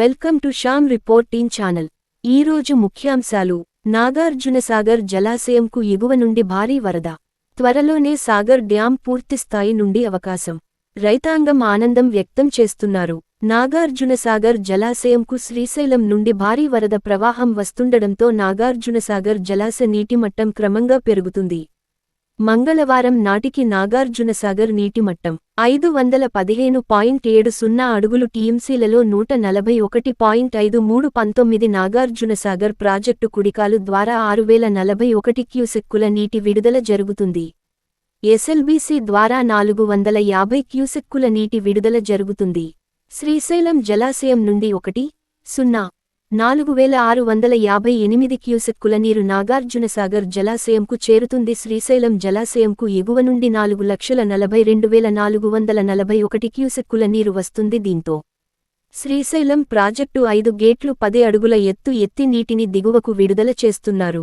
Welcome to Shyam reporting channel. ఈరోజు ముఖ్యాంశాలు నాగార్జునసాగర్ జలాశయంకు ఎగువ నుండి భారీ వరద. త్వరలోనే సాగర్ డ్యాం పూర్తిస్థాయి నుండి అవకాశం. రైతాంగం ఆనందం వ్యక్తం చేస్తున్నారు. నాగార్జునసాగర్ జలాశయంకు శ్రీశైలం నుండి భారీ వరద ప్రవాహం వస్తుండడంతో నాగార్జునసాగర్ జలాశ నీటిమట్టం క్రమంగా పెరుగుతుంది. మంగళవారం నాటికి నాగార్జునసాగర్ నీటిమట్టం ఐదు వందల పదిహేను పాయింట్ ఏడు సున్నా అడుగులు టీఎంసీలలో నూట నలభై ఒకటి పాయింట్ ఐదు మూడు పంతొమ్మిది నాగార్జునసాగర్ ప్రాజెక్టు కుడికాలు ద్వారా ఆరు వేల నలభై ఒకటి క్యూసెక్కుల నీటి విడుదల జరుగుతుంది. ఎస్ఎల్బీసీ ద్వారా నాలుగు వందల యాభై క్యూసెక్కుల నీటి విడుదల జరుగుతుంది. శ్రీశైలం జలాశయం నుండి ఒకటి సున్నా నాలుగు వేల ఆరు వందల యాభై ఎనిమిది క్యూసెక్కుల నీరు నాగార్జునసాగర్ జలాశయంకు చేరుతుంది. శ్రీశైలం జలాశయంకు ఎగువ నుండి నాలుగు లక్షల నలభై రెండు వేల నాలుగు వందల నలభై ఒకటి క్యూసెక్కుల నీరు వస్తుంది దీంతో. శ్రీశైలం ప్రాజెక్టు ఐదు గేట్లు పదే అడుగుల ఎత్తు ఎత్తి నీటిని దిగువకు విడుదల చేస్తున్నారు.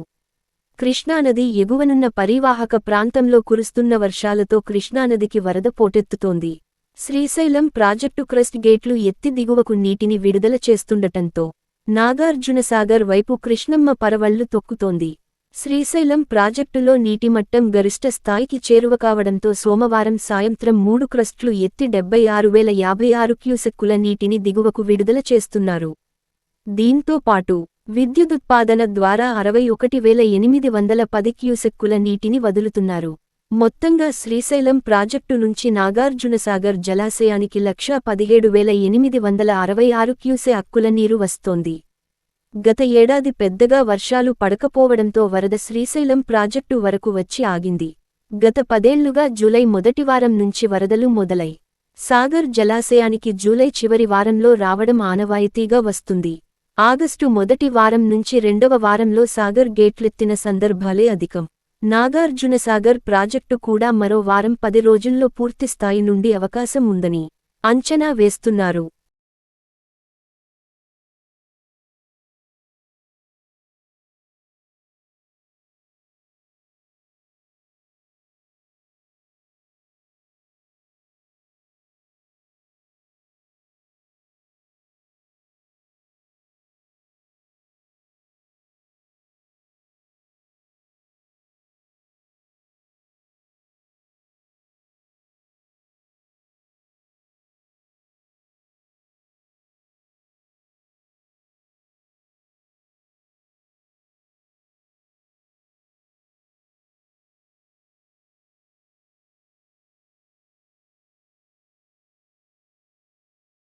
కృష్ణానది ఎగువనున్న పరివాహక ప్రాంతంలో కురుస్తున్న వర్షాలతో కృష్ణానదికి వరద పోటెత్తుతోంది. శ్రీశైలం ప్రాజెక్టు క్రస్ట్ గేట్లు ఎత్తి దిగువకు నీటిని విడుదల చేస్తుండటంతో నాగార్జునసాగర్ వైపు కృష్ణమ్మ పరవళ్ళు తొక్కుతోంది. శ్రీశైలం ప్రాజెక్టులో నీటిమట్టం గరిష్ట స్థాయికి చేరువ కావడంతో సోమవారం సాయంత్రం మూడు క్రస్ట్లు ఎత్తి డెబ్బై ఆరు వేల యాభై ఆరు క్యూసెక్కుల నీటిని దిగువకు విడుదల చేస్తున్నారు. దీంతో పాటు విద్యుదుత్పాదన ద్వారా అరవై ఒకటి వేల ఎనిమిది వందల పది క్యూసెక్కుల నీటిని వదులుతున్నారు. మొత్తంగా శ్రీశైలం ప్రాజెక్టు నుంచి నాగార్జునసాగర్ జలాశయానికి లక్షా పదిహేడు వేల ఎనిమిది వందల అరవై ఆరు క్యూసే అక్కుల నీరు వస్తోంది. గత ఏడాది పెద్దగా వర్షాలు పడకపోవడంతో వరద శ్రీశైలం ప్రాజెక్టు వరకు వచ్చి ఆగింది. గత పదేళ్ళుగా జూలై మొదటి వారం నుంచి వరదలు మొదలై సాగర్ జలాశయానికి జూలై చివరి వారంలో రావడం ఆనవాయితీగా వస్తుంది. ఆగస్టు మొదటి వారం నుంచి రెండవ వారంలో సాగర్ గేట్లెత్తిన సందర్భాలే అధికం. నాగార్జునసాగర్ ప్రాజెక్టు కూడా మరో వారం పది రోజుల్లో పూర్తిస్థాయి నుండి అవకాశం ఉందని అంచనా వేస్తున్నారు.